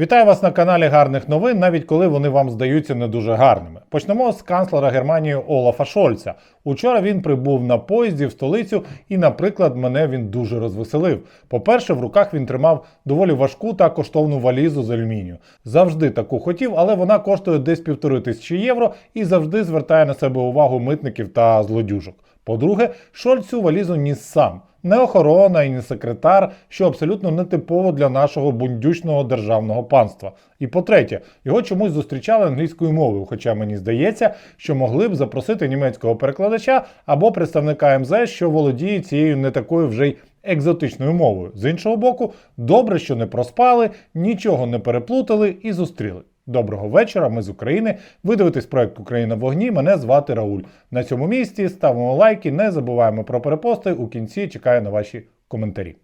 Вітаю вас на каналі гарних новин, навіть коли вони вам здаються не дуже гарними. Почнемо з канцлера Германії Олафа Шольца. Учора він прибув на поїзді в столицю, і, наприклад, мене він дуже розвеселив. По-перше, в руках він тримав доволі важку та коштовну валізу з алюмінію. Завжди таку хотів, але вона коштує десь півтори тисячі євро і завжди звертає на себе увагу митників та злодюжок. По-друге, Шольц цю валізу ніс сам. Не охорона і не секретар, що абсолютно нетипово для нашого бундючного державного панства. І по-третє, його чомусь зустрічали англійською мовою, хоча мені здається, що могли б запросити німецького перекладача або представника МЗС, що володіє цією не такою вже й екзотичною мовою. З іншого боку, добре, що не проспали, нічого не переплутали і зустріли. Доброго вечора, ми з України. Ви дивитесь проект Україна в вогні. Мене звати Рауль. На цьому місці ставимо лайки, не забуваємо про перепости. У кінці чекаю на ваші коментарі.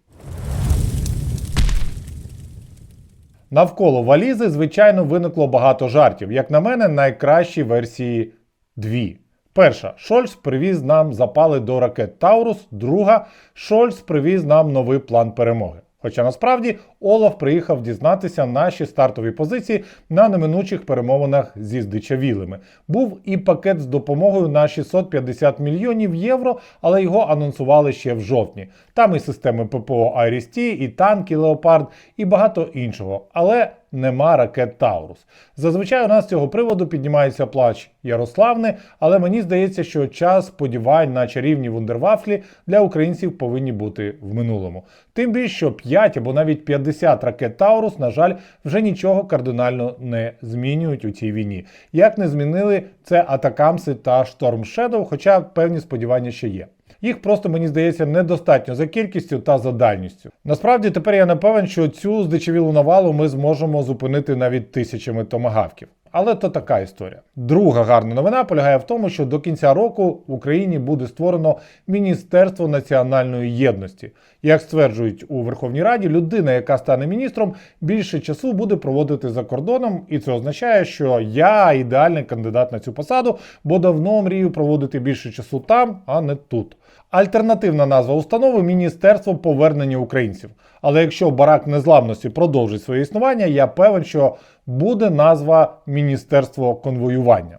Навколо валізи, звичайно, виникло багато жартів. Як на мене, найкращі версії дві. Перша, Шольц привіз нам запали до ракет Таурус. Друга, Шольц привіз нам новий план перемоги. Хоча насправді Олаф приїхав дізнатися наші стартові позиції на неминучих перемовинах зі здичавілими. Був і пакет з допомогою на 650 мільйонів євро, але його анонсували ще в жовтні. Там і системи ППО Айрісті, і танки Леопард, і багато іншого. Але нема ракет Таурус. Зазвичай у нас з цього приводу піднімається плач Ярославни, але мені здається, що час сподівань на чарівні вундервафлі для українців повинні бути в минулому. Тим більше, що 5 або навіть 50 ракет Таурус, на жаль, вже нічого кардинально не змінюють у цій війні. Як не змінили це Атакамси та Шторм Shadow, хоча певні сподівання ще є. Їх просто мені здається недостатньо за кількістю та за дальністю. Насправді тепер я не певен, що цю здичавілу навалу ми зможемо зупинити навіть тисячами томагавків. Але то така історія. Друга гарна новина полягає в тому, що до кінця року в Україні буде створено Міністерство національної єдності. Як стверджують у Верховній Раді, людина, яка стане міністром, більше часу буде проводити за кордоном, і це означає, що я ідеальний кандидат на цю посаду, бо давно мрію проводити більше часу там, а не тут. Альтернативна назва установи Міністерство повернення українців. Але якщо барак незламності продовжить своє існування, я певен, що буде назва Міністерство конвоювання.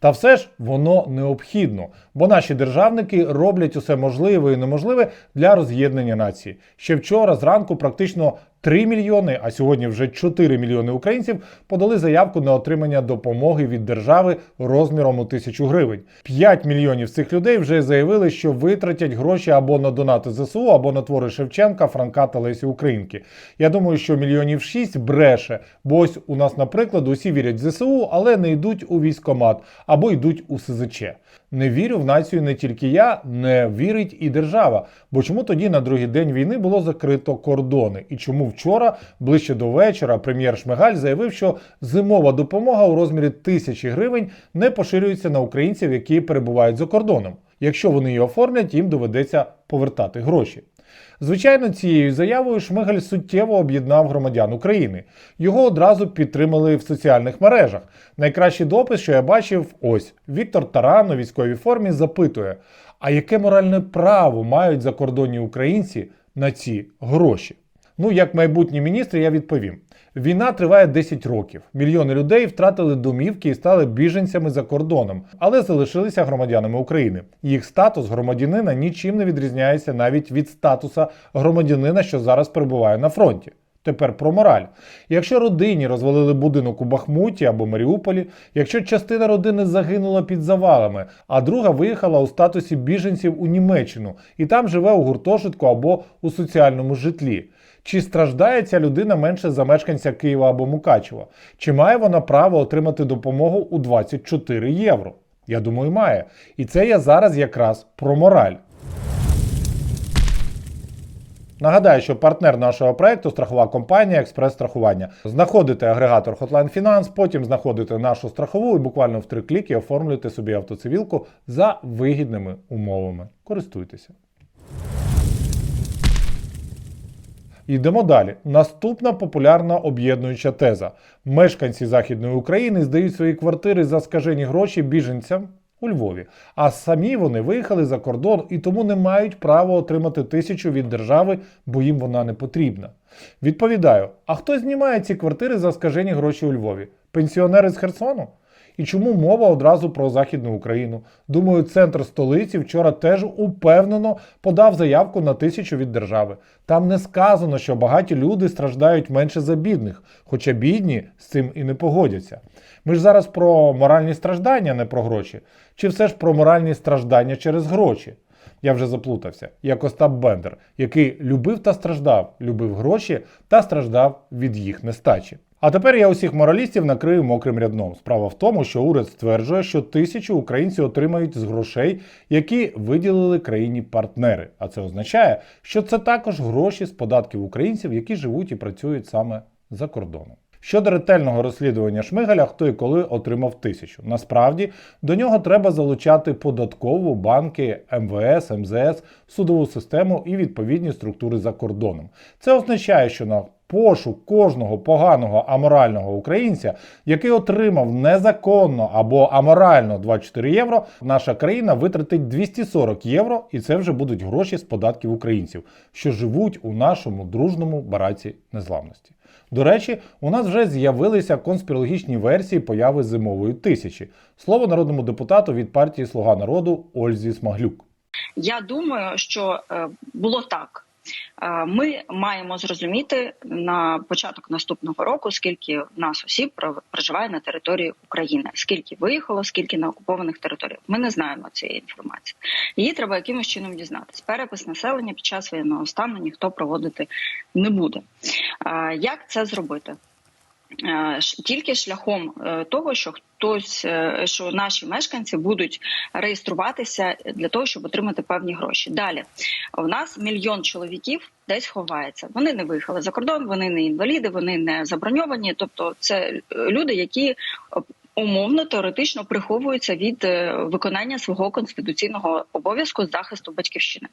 Та все ж воно необхідно, бо наші державники роблять усе можливе і неможливе для роз'єднання нації. Ще вчора зранку практично 3 мільйони, а сьогодні вже 4 мільйони українців подали заявку на отримання допомоги від держави розміром у тисячу гривень. 5 мільйонів цих людей вже заявили, що витратять гроші або на донати ЗСУ, або на твори Шевченка, Франка та Лесі Українки. Я думаю, що мільйонів 6 бреше, бо ось у нас, наприклад, усі вірять в ЗСУ, але не йдуть у військомат або йдуть у СЗЧ. Не вірю в націю не тільки я, не вірить і держава. Бо чому тоді на другий день війни було закрито кордони? І чому вчора, ближче до вечора, прем'єр Шмигаль заявив, що зимова допомога у розмірі тисячі гривень не поширюється на українців, які перебувають за кордоном. Якщо вони її оформлять, їм доведеться повертати гроші. Звичайно, цією заявою Шмигаль суттєво об'єднав громадян України. Його одразу підтримали в соціальних мережах. Найкращий допис, що я бачив, ось Віктор Таран у військовій формі запитує: а яке моральне право мають закордонні українці на ці гроші? Ну, як майбутній міністр, я відповім: війна триває 10 років. Мільйони людей втратили домівки і стали біженцями за кордоном, але залишилися громадянами України. Їх статус громадянина нічим не відрізняється навіть від статуса громадянина, що зараз перебуває на фронті. Тепер про мораль. Якщо родині розвалили будинок у Бахмуті або Маріуполі, якщо частина родини загинула під завалами, а друга виїхала у статусі біженців у Німеччину і там живе у гуртожитку або у соціальному житлі. Чи страждає ця людина менше за мешканця Києва або Мукачева? Чи має вона право отримати допомогу у 24 євро? Я думаю, має. І це я зараз якраз про мораль. Нагадаю, що партнер нашого проекту страхова компанія Експрес-страхування. Знаходите агрегатор Hotline Finance, потім знаходите нашу страхову і буквально в три кліки оформлюєте собі автоцивілку за вигідними умовами. Користуйтеся. Йдемо далі. Наступна популярна об'єднуюча теза. Мешканці Західної України здають свої квартири за скажені гроші біженцям, у Львові. А самі вони виїхали за кордон і тому не мають права отримати тисячу від держави, бо їм вона не потрібна. Відповідаю: а хто знімає ці квартири за скажені гроші у Львові? Пенсіонери з Херсону? І чому мова одразу про Західну Україну? Думаю, центр столиці вчора теж упевнено подав заявку на тисячу від держави. Там не сказано, що багаті люди страждають менше за бідних, хоча бідні з цим і не погодяться. Ми ж зараз про моральні страждання, не про гроші. Чи все ж про моральні страждання через гроші? Я вже заплутався, як Остап Бендер, який любив та страждав, любив гроші та страждав від їх нестачі. А тепер я усіх моралістів накрию мокрим рядном. Справа в тому, що уряд стверджує, що тисячу українців отримають з грошей, які виділили країні партнери. А це означає, що це також гроші з податків українців, які живуть і працюють саме за кордоном. Щодо ретельного розслідування Шмигаля, хто і коли отримав тисячу. Насправді до нього треба залучати податкову, банки, МВС, МЗС, судову систему і відповідні структури за кордоном. Це означає, що на пошук кожного поганого аморального українця, який отримав незаконно або аморально 24 євро, наша країна витратить 240 євро, і це вже будуть гроші з податків українців, що живуть у нашому дружному бараці незламності. До речі, у нас вже з'явилися конспірологічні версії появи зимової тисячі. Слово народному депутату від партії Слуга народу Ользі Смаглюк. Я думаю, що е, було так. Е, Ми маємо зрозуміти на початок наступного року, скільки в нас осіб про- проживає на території України, скільки виїхало, скільки на окупованих територіях. Ми не знаємо цієї інформації. Її треба якимось чином дізнатися. Перепис населення під час воєнного стану ніхто проводити не буде. Е, Як це зробити? Е, Тільки шляхом е, того, що хтось, е, що наші мешканці будуть реєструватися для того, щоб отримати певні гроші. Далі у нас мільйон чоловіків десь ховається. Вони не виїхали за кордон, вони не інваліди, вони не заброньовані. Тобто, це люди, які умовно теоретично приховуються від виконання свого конституційного обов'язку захисту батьківщини.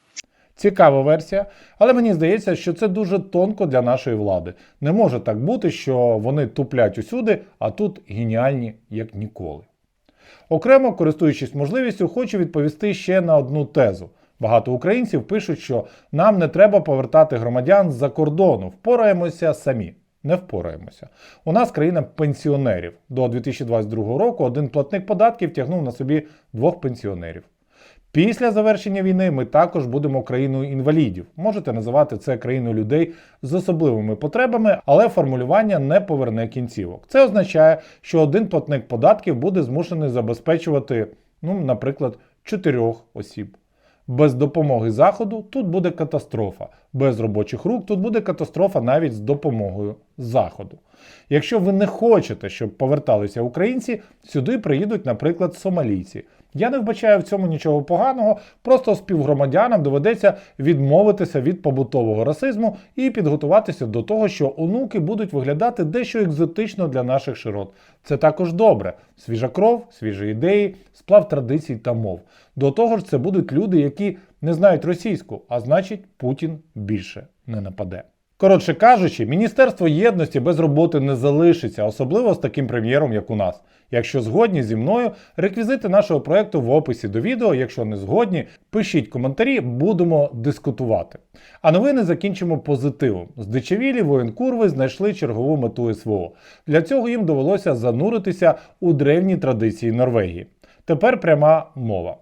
Цікава версія, але мені здається, що це дуже тонко для нашої влади. Не може так бути, що вони туплять усюди, а тут геніальні як ніколи. Окремо, користуючись можливістю, хочу відповісти ще на одну тезу. Багато українців пишуть, що нам не треба повертати громадян з-за кордону, впораємося самі. Не впораємося. У нас країна пенсіонерів. До 2022 року один платник податків тягнув на собі двох пенсіонерів. Після завершення війни ми також будемо країною інвалідів. Можете називати це країною людей з особливими потребами, але формулювання не поверне кінцівок. Це означає, що один платник податків буде змушений забезпечувати, ну, наприклад, чотирьох осіб. Без допомоги заходу тут буде катастрофа. Без робочих рук тут буде катастрофа навіть з допомогою заходу. Якщо ви не хочете, щоб поверталися українці, сюди приїдуть, наприклад, сомалійці. Я не вбачаю в цьому нічого поганого, просто співгромадянам доведеться відмовитися від побутового расизму і підготуватися до того, що онуки будуть виглядати дещо екзотично для наших широт. Це також добре. Свіжа кров, свіжі ідеї, сплав традицій та мов. До того ж, це будуть люди, які не знають російську, а значить, Путін більше не нападе. Коротше кажучи, Міністерство єдності без роботи не залишиться, особливо з таким прем'єром, як у нас. Якщо згодні зі мною, реквізити нашого проекту в описі до відео. Якщо не згодні, пишіть коментарі, будемо дискутувати. А новини закінчимо позитивом. Здичавілі воєнкурви знайшли чергову мету СВО. Для цього їм довелося зануритися у древні традиції Норвегії. Тепер пряма мова.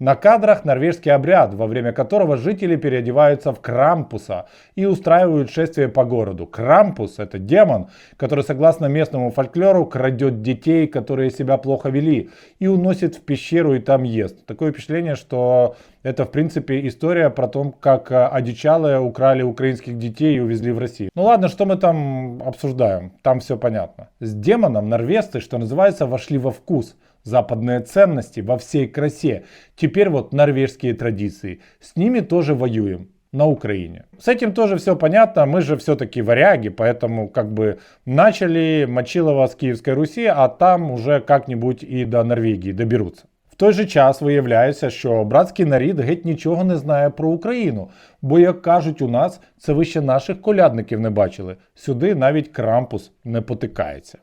На кадрах норвежский обряд, во время которого жители переодеваются в Крампуса и устраивают шествие по городу. Крампус – это демон, который, согласно местному фольклору, крадет детей, которые себя плохо вели, и уносит в пещеру и там ест. Такое впечатление, что это, в принципе, история про то, как э, одичалые украли украинских детей и увезли в Россию. Ну ладно, что мы там обсуждаем? Там все понятно. С демоном норвежцы, что называется, вошли во вкус – западные ценности во всей красе. Теперь вот норвежские традиции. С ними тоже воюем на Украине. С этим тоже все понятно, мы же все-таки варяги, поэтому как бы начали Мочилова с Киевской Руси, а там уже как-нибудь і до Норвегії доберуться. В той же час виявляється, що братський нарід геть нічого не знає про Україну, бо, як кажуть у нас, це ви ще наших колядників не бачили. Сюди навіть Крампус не потикається.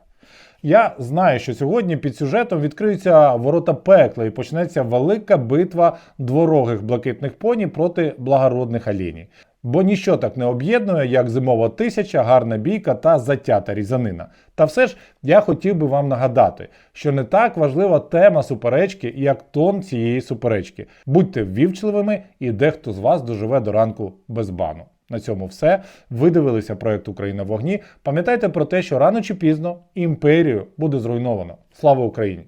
Я знаю, що сьогодні під сюжетом відкриються ворота пекла і почнеться велика битва дворогих блакитних поні проти благородних аліній. Бо ніщо так не об'єднує, як зимова тисяча, гарна бійка та затята різанина. Та все ж я хотів би вам нагадати, що не так важлива тема суперечки, як тон цієї суперечки. Будьте ввівчливими, і дехто з вас доживе до ранку без бану. На цьому все. Ви дивилися проект Україна в вогні. Пам'ятайте про те, що рано чи пізно імперію буде зруйновано. Слава Україні!